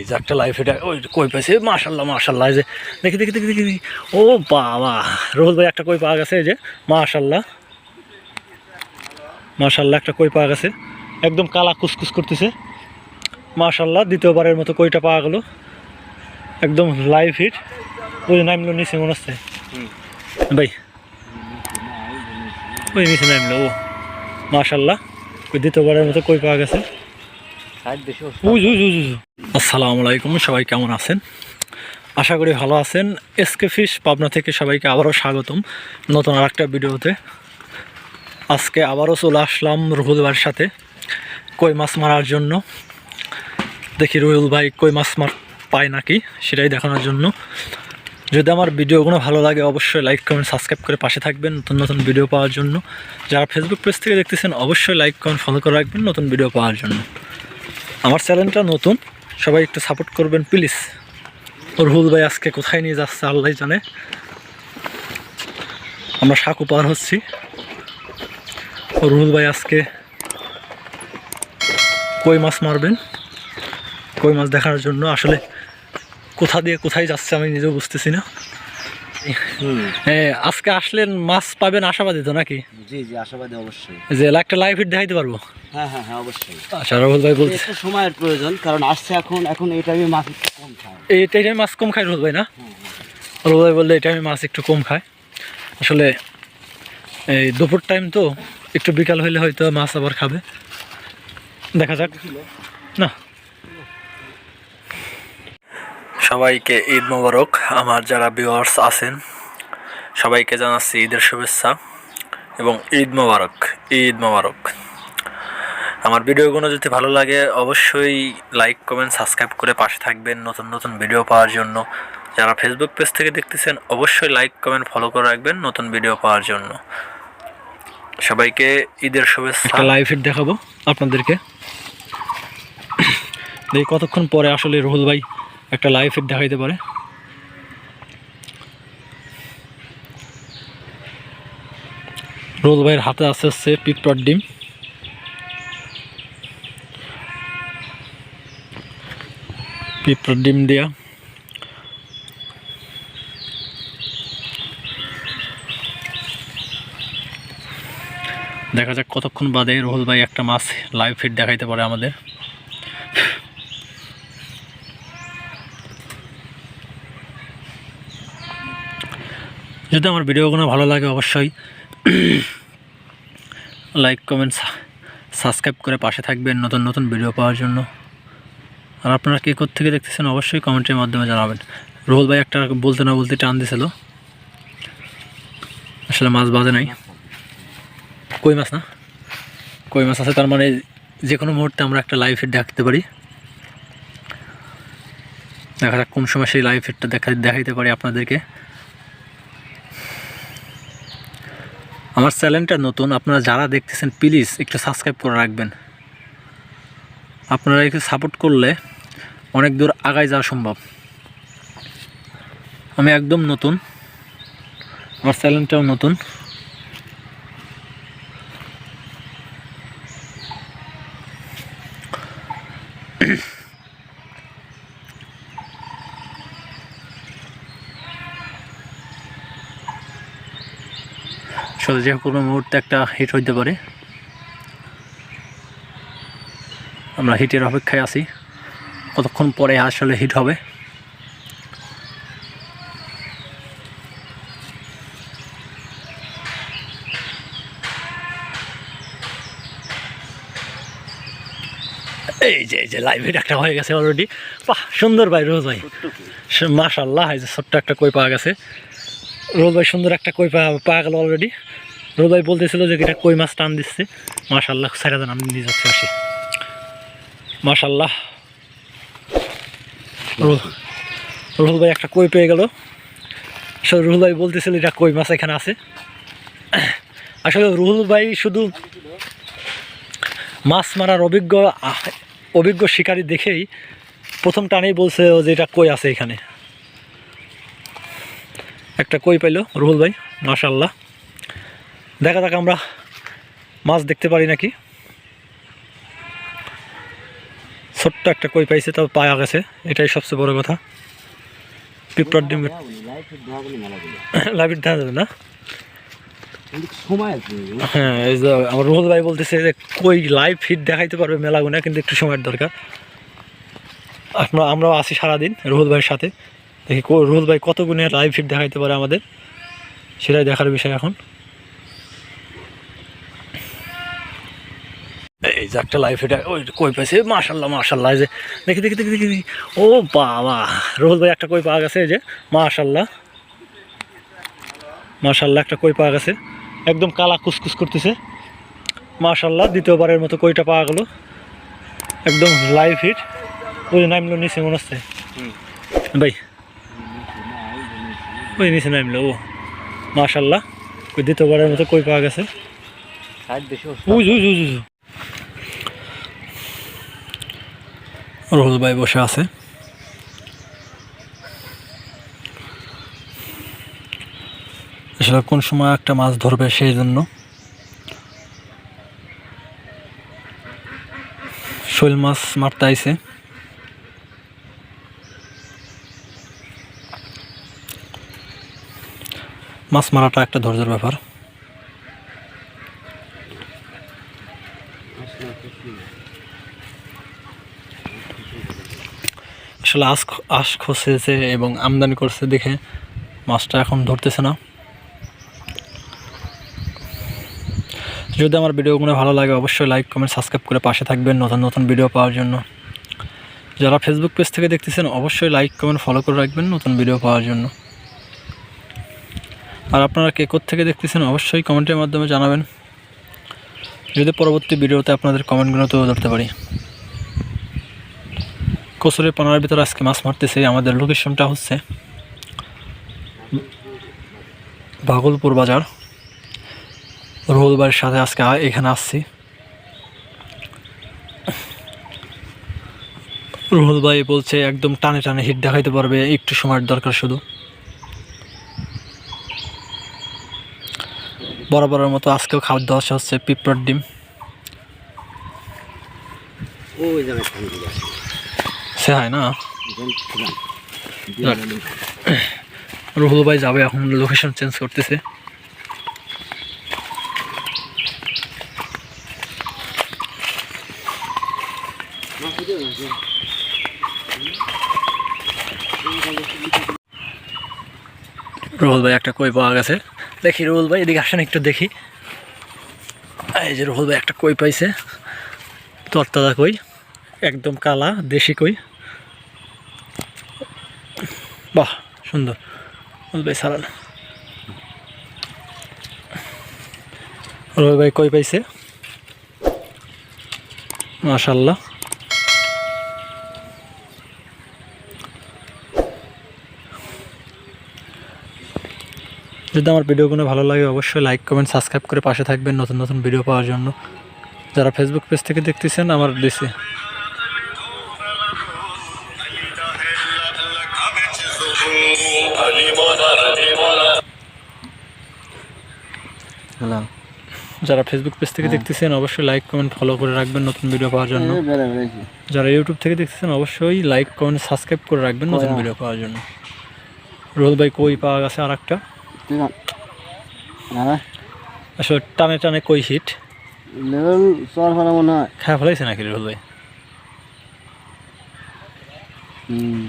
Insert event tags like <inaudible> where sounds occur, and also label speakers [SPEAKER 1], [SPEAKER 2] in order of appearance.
[SPEAKER 1] এই যে একটা লাইফ এটা ওই কই পাইছে? মাশাল্লাহ মাশাল্লাহ এই যে দেখি দেখি দেখি দেখি। ও বাবা রোহুল ভাই একটা কই পাওয়া গেছে এই যে মাশাল্লাহ মাশাল্লাহ একটা কই পাওয়া গেছে। একদম কালা কুসকুস করতেছে। মাশাল্লাহ দ্বিতীয়বারের মতো কইটা পাওয়া গেল। একদম লাইভ হিট ওই নামলো নিচে মনে হচ্ছে। ভাই ওই নিচে নামলো ও। মাশাল্লাহ ওই দ্বিতীয়বারের মতো কই পাওয়া গেছে। আসসালামু আলাইকুম সবাই কেমন আছেন? আশা করি ভালো আছেন। এসকে ফিশ পাবনা থেকে সবাইকে আবারও স্বাগতম নতুন আর একটা ভিডিওতে। আজকে আবারও চলে আসলাম রুহুল ভাইয়ের সাথে কই মাছ মারার জন্য। দেখি রুহুল ভাই কই মাছ মার পায় নাকি সেটাই দেখানোর জন্য। যদি আমার ভিডিওগুলো ভালো লাগে অবশ্যই লাইক কমেন্ট সাবস্ক্রাইব করে পাশে থাকবেন নতুন নতুন ভিডিও পাওয়ার জন্য। যারা ফেসবুক পেজ থেকে দেখতেছেন অবশ্যই লাইক কমেন্ট ফলো করে রাখবেন নতুন ভিডিও পাওয়ার জন্য। আমার চ্যানেলটা নতুন সবাই একটু সাপোর্ট করবেন প্লিজ রুহুল ভাই আজকে কোথায় নিয়ে যাচ্ছে আল্লাহ জানে। আমরা সাঁকু পার হচ্ছি। রুহুল ভাই আজকে কই মাছ মারবেন? কই মাছ দেখার জন্য? আসলে কোথা দিয়ে কোথায় যাচ্ছে আমি নিজেও বুঝতেছি না। আজকে আসলেন মাছ পাবেন আশাবাদী তো নাকি?
[SPEAKER 2] জি জি আশাবাদী অবশ্যই।
[SPEAKER 1] যে একটা লাইভ হিট দেখাইতে পারব?
[SPEAKER 2] হ্যাঁ হ্যাঁ হ্যাঁ অবশ্যই।
[SPEAKER 1] আচ্ছা ভাই
[SPEAKER 2] একটু সময়ের প্রয়োজন কারণ আসছে এখন এখন মাছ কম
[SPEAKER 1] মাছ কম খায় রোল ভাই না? রোল ভাই বললে এই টাইমে মাছ একটু কম খায়। আসলে এই দুপুর টাইম তো একটু বিকাল হইলে হয়তো মাছ আবার খাবে। দেখা যাক। না। সবাইকে ঈদ মোবারক আমার যারা ভিউয়ার্স আছেন সবাইকে জানাচ্ছি ঈদের শুভেচ্ছা এবং ঈদ মোবারক ঈদ মোবারক। আমার ভিডিওগুলো যদি ভালো লাগে, অবশ্যই লাইক কমেন্ট সাবস্ক্রাইব করে পাশে থাকবেন নতুন নতুন ভিডিও পাওয়ার জন্য। যারা ফেসবুক পেজ থেকে দেখতেছেন, অবশ্যই লাইক কমেন্ট ফলো করে রাখবেন নতুন ভিডিও পাওয়ার জন্য। সবাইকে ঈদের শুভেচ্ছা। লাইভ দেখাবো আপনাদেরকে। <coughs> দেখি, কতক্ষণ পরে আসলে রুহুল ভাই একটা লাইভ ফিট দেখাইতে পারে। রুহুল ভাইয়ের হাতে আছে হচ্ছে পিকটর ডিম। পিঁপড়ার ডিম দেয়া দেখা যাক কতক্ষণ বাদে রোহুল ভাই একটা মাছ লাইভ ফিট দেখাইতে পারে আমাদের। যদি আমার ভিডিওগুলো ভালো লাগে অবশ্যই লাইক কমেন্ট সাবস্ক্রাইব করে পাশে থাকবেন নতুন নতুন ভিডিও পাওয়ার জন্য। আর আপনারা কে থেকে দেখতেছেন অবশ্যই কমেন্টের মাধ্যমে জানাবেন। রোহুল ভাই একটা বলতে না বলতে টান দিছিল। আসলে মাছ বাজে নাই। কই মাছ না? কই মাছ আছে? তার মানে যে কোনো মুহূর্তে আমরা একটা লাইভ ফিট দেখতে পারি। দেখা যাক কোন সময় সেই লাইভ ফিটটা দেখা দেখাইতে পারি আপনাদেরকে। আমার চ্যানেলটা নতুন, আপনারা যারা দেখতেছেন প্লিজ একটু সাবস্ক্রাইব করে রাখবেন। আপনারা একটু সাপোর্ট করলে অনেক দূর আগায় যাওয়া সম্ভব। আমি একদম নতুন। আমার চ্যানেলটাও নতুন। আসলে যে কোনো মুহূর্তে একটা হিট হইতে পারে। আমরা হিটের অপেক্ষায় আছি। কতক্ষণ পরে আসলে হিট হবে? এই যে এই যে লাইভ একটা হয়ে গেছে অলরেডি বাহ সুন্দর ভাই রোজ ভাই। মাশাল্লাহ এই যে ছোট্ট একটা কই পাওয়া গেছে। রোজ ভাই সুন্দর একটা কই পাওয়া গেল অলরেডি রোজ ভাই বলতেছিল যে এটা কই মাছ টান দিচ্ছে। মাশাল্লাহ সাইডা আমি নিয়ে যাচ্ছি আসি। মাশাল্লাহ রোল রুহুল ভাই একটা কই পেয়ে গেল। আসলে রুহুল ভাই বলতেছিল এটা কই, মাছ এখানে আছে। আসলে রুহুল ভাই শুধু মাছ মারার অভিজ্ঞ অভিজ্ঞ শিকারী দেখেই প্রথম টানেই বলছে যে এটা কই আছে এখানে। একটা কই পাইলো রুহুল ভাই মাশাল্লাহ দেখা যাক আমরা মাছ দেখতে পারি নাকি। ছোট্ট একটা কই পাইছে, তাও পাওয়া গেছে। এটাই সবচেয়ে বড় কথা। পিঁপড়ার ডিম। লাইভের দেখা যাবে না? হ্যাঁ এই বলতেছে যে, কই লাইভ ফিট দেখাইতে পারবে মেলাগুনা কিন্তু একটু সময়ের দরকার। আমরা, আমরাও সারাদিন ভাইয়ের সাথে। দেখি ভাই কত গুণে লাইভ ফিট দেখাইতে পারে আমাদের? সেটাই দেখার বিষয় এখন। যে একটা লাইভ ফিট ওই কই পাইছে? মাশাল্লাহ মাশাল্লাহ যে দেখি দেখি দেখি দেখি। ও বাবা রুহুল ভাই একটা কই পাওয়া গেছে এই যে মাশাল্লাহ মাশাল্লাহ একটা কই পাওয়া গেছে। একদম কালা কুসকুস করতেছে। মাশাল্লাহ দ্বিতীয়বারের মতো কইটা পাওয়া গেল। একদম লাইভ হিট ওই নামলো নিচে মনে হচ্ছে। ভাই ওই নিচে নামলো ও। মাশাল্লাহ ওই দ্বিতীয়বারের মতো কই পাওয়া গেছে। উজ উজ উজ রোল ভাই বসে আছে। আসলে কোন সময় একটা মাছ ধরবে সেই জন্য। শৈল মাছ মারতে আইছে। মাছ মারাটা একটা ধৈর্যের ব্যাপার। আসলে আশ আশ খসেছে এবং আমদানি করছে দেখে মাছটা এখন ধরতেছে না। যদি আমার ভিডিওগুলো ভালো লাগে অবশ্যই লাইক কমেন্ট সাবস্ক্রাইব করে পাশে থাকবেন নতুন নতুন ভিডিও পাওয়ার জন্য। যারা ফেসবুক পেজ থেকে দেখতেছেন অবশ্যই লাইক কমেন্ট ফলো করে রাখবেন নতুন ভিডিও পাওয়ার জন্য। আর আপনারা কে থেকে দেখতেছেন অবশ্যই কমেন্টের মাধ্যমে জানাবেন। যদি পরবর্তী ভিডিওতে আপনাদের কমেন্টগুলো তুলে ধরতে পারি। কচুরি পানার ভিতরে আজকে মাছ মারতেছে, আমাদের লোকেশনটা হচ্ছে ভাগলপুর বাজার। ভাইয়ের সাথে আজকে এখানে আসছি। রুহুল ভাই বলছে একদম টানে টানে হিট দেখাইতে পারবে, একটু সময়ের দরকার শুধু। বরাবরের মতো আজকেও খাদ্য আসা হচ্ছে পিঁপড়ার ডিম। সে হয় না রুহুল ভাই যাবে এখন লোকেশন চেঞ্জ করতেছে। রুহুল ভাই একটা কই পাওয়া গেছে। দেখি রুহুল ভাই এদিকে আসেন একটু দেখি। এই যে রুহুল ভাই একটা কই পাইছে। তরতাজা কই একদম কালা দেশি কই। বাহ, সুন্দর। ভাই সারান রুহুল ভাই কই পাইছে? মাশাল্লাহ যদি আমার ভিডিওগুলো ভালো লাগে, অবশ্যই লাইক কমেন্ট সাবস্ক্রাইব করে পাশে থাকবেন নতুন নতুন ভিডিও পাওয়ার জন্য। যারা ফেসবুক পেজ থেকে দেখতেছেন, আমার দিছে। যারা ফেসবুক পেজ থেকে দেখতেছেন অবশ্যই লাইক কমেন্ট ফলো করে রাখবেন নতুন ভিডিও পাওয়ার জন্য। যারা ইউটিউব থেকে দেখতেছেন অবশ্যই লাইক কমেন্ট সাবস্ক্রাইব করে রাখবেন নতুন ভিডিও পাওয়ার জন্য। রোল ভাই কই পাওয়া গেছে আর একটা আসলে টানে টানে কই হিট
[SPEAKER 2] লেভেল চর ফেলা মনে হয়।
[SPEAKER 1] ফেলাইছে নাকি রোল ভাই?
[SPEAKER 2] হুম।